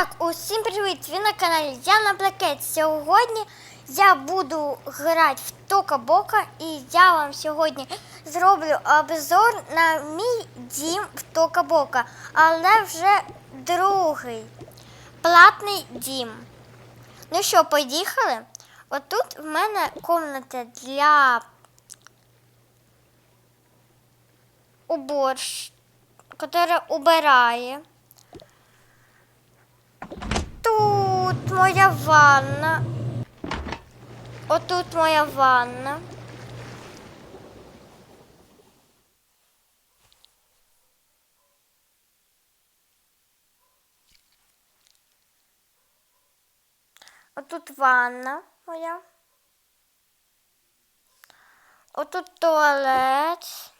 Так, усім привіт! Ви на каналі Яна Блакет. Сьогодні я буду грати в Тока Бока і я вам сьогодні зроблю обзор на мій дім в Тока Бока, але вже другий платний дім. Ну що, поїхали? Отут в мене кімната для уборщ, яка убирає. Тут моя ванна. Отут моя ванна. Отут ванна моя. Отут туалет.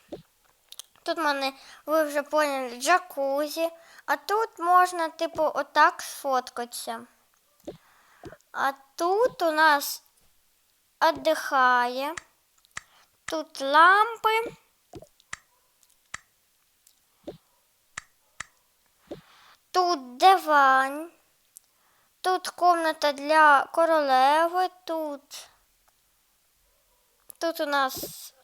Тут в мене, ви вже поняли, джакузі. А тут можна, типу, отак сфоткатися. А тут у нас віддихає. Тут лампи. Тут диван. Тут комната для королеви. Тут. Тут у нас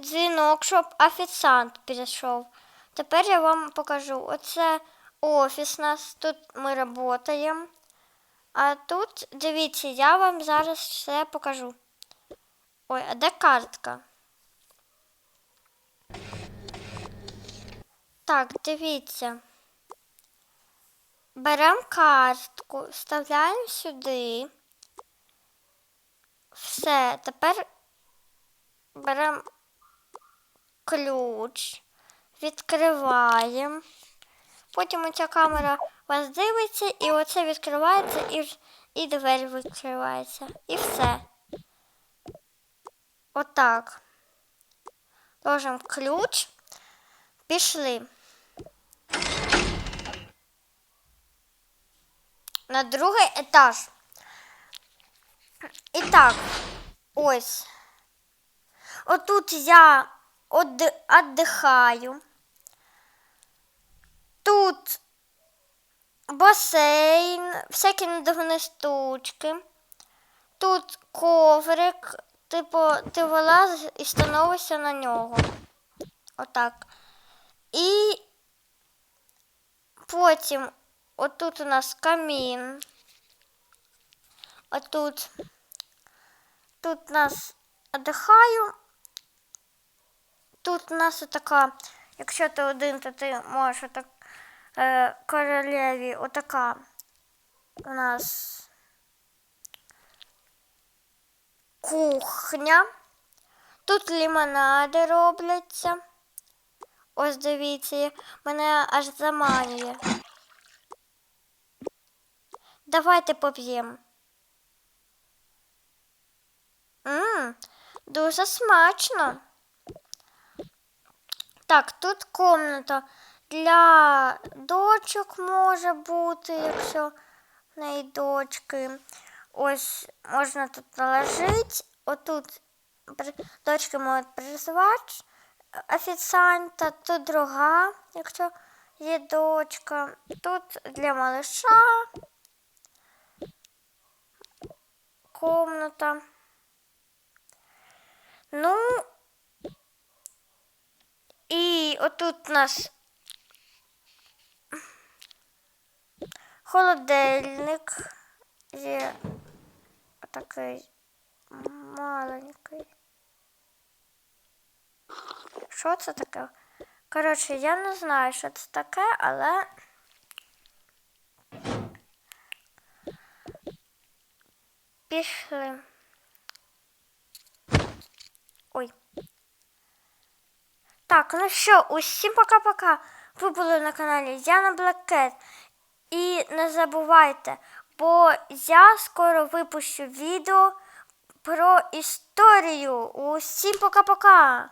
дзвінок, щоб офіціант підійшов. Тепер я вам покажу. Оце офіс нас, тут ми працюємо. А тут, дивіться, я вам зараз все покажу. Ой, а де картка? Так, дивіться. Беремо картку, вставляємо сюди. Все, тепер беремо ключ, відкриваємо. Потім оця камера вас дивиться, і оце відкривається, і, і двері відкривається. І все. Отак. Ложимо ключ. Пішли. На другий етаж. І так, ось. Отут я віддихаю. Тут басейн, всякі надувні штучки. Тут коврик, типу, ти вилазиш і становишся на нього. Отак. І потім отут у нас камін. Отут. Тут нас віддихаю. Тут у нас така, якщо ти один, то ти можеш отак е, королеві отака у нас кухня. Тут лимонади робляться. Ось дивіться, мене аж заманює. Давайте поп'ємо. Ммм, дуже смачно. Так, тут комната для дочок може бути, якщо в неї дочки. Ось можна тут наложити. Отут дочки можуть призвати офіціанта, тут друга, якщо є дочка. Тут для малыша комната. Ну, і отут у нас холодильник є такий маленький. Що це таке? Коротше, я не знаю, що це таке, але пішли. Ой. Так, ну що, усім пока-пока. Ви були на каналі Яна Блакет. І не забувайте, бо я скоро випущу відео про історію. Усім пока-пока!